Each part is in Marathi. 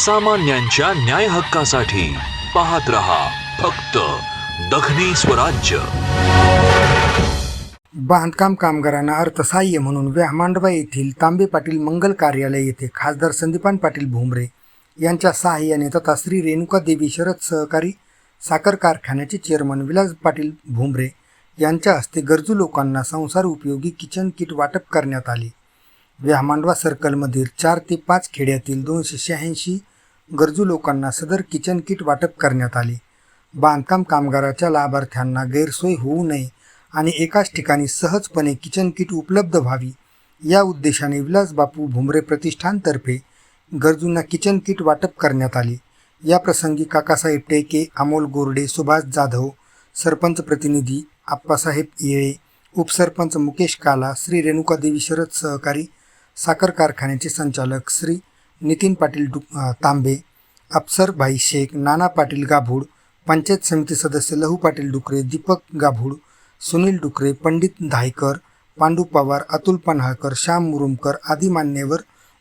सामान्यांच्या न्याय हक्कासाठी पाहत रहा फक्त दखनी स्वराज्य. बांधकाम कामगारांना अर्थसहाय्य म्हणून व्यामांडवा येथील तांबे पाटील मंगल कार्यालय येथे खासदार संदीपान पाटील भुमरे यांच्या सहाय्याने तथा श्री रेणुका देवी शरद सहकारी साखर कारखान्याचे चेअरमन विलास पाटील भुमरे यांच्या हस्ते गरजू लोकांना संसार उपयोगी किचन किट वाटप करण्यात आले. व्यामांडवा सर्कलमधील चार ते पाच खेड्यातील दोनशे शहाऐंशी गरजू लोकांना सदर किचन किट वाटप करण्यात आले. बांधकाम कामगाराच्या लाभार्थ्यांना गैरसोय होऊ नये आणि एकाच ठिकाणी सहजपणे किचन किट उपलब्ध व्हावी या उद्देशाने विलासबापू भुमरे प्रतिष्ठानतर्फे गरजूंना किचन किट वाटप करण्यात आले. या प्रसंगी काकासाहेब टेके अमोल गोरडे सुभाष जाधव सरपंच प्रतिनिधी आप्पासाहेब येळे उपसरपंच मुकेश काला श्री रेणुकादेवी शरद सहकारी साखर कारखान्याचे संचालक श्री नितीन पाटील डु तांबे अफसरभाई शेख नाना पाटील गाभूड पंचायत समिती सदस्य लहू पाटील डुकरे दीपक गाभूड सुनील डुकरे पंडित धायकर पांडू पवार अतुल पन्हाळकर श्याम मुरुमकर आदी मान्यवर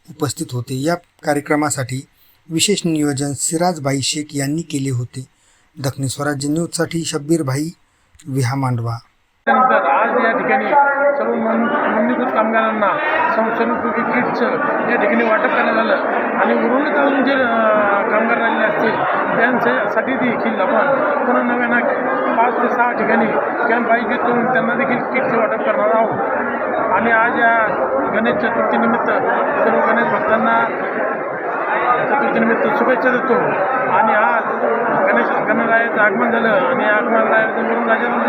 उपस्थित होते. या कार्यक्रमासाठी विशेष नियोजन सिराजभाई शेख यांनी केले होते. दक्षिण स्वराज्य न्यूजसाठी शब्बीरभाई विहा मांडवा त्यानंतर आज या ठिकाणी सर्व नोंद नोंदणीकृत कामगारांना संस्थानिक किट्सचं या ठिकाणी वाटप करण्यात आलं. आणि उर्वरित अजून जे कामगार राहिलेले असतील त्यांच्यासाठी देखील आपण पुन्हा नव्यानं पाच ते सहा ठिकाणी कॅम्प आयोजित करून त्यांना देखील किटचं वाटप करणार आहोत. आणि आज या गणेश चतुर्थीनिमित्त सर्व गणेश भक्तांना चतुर्थीनिमित्त शुभेच्छा देतो. आणि आज गणेश गणरायाचं आगमन झालं. आणि आगमन वरून राजाचं राजा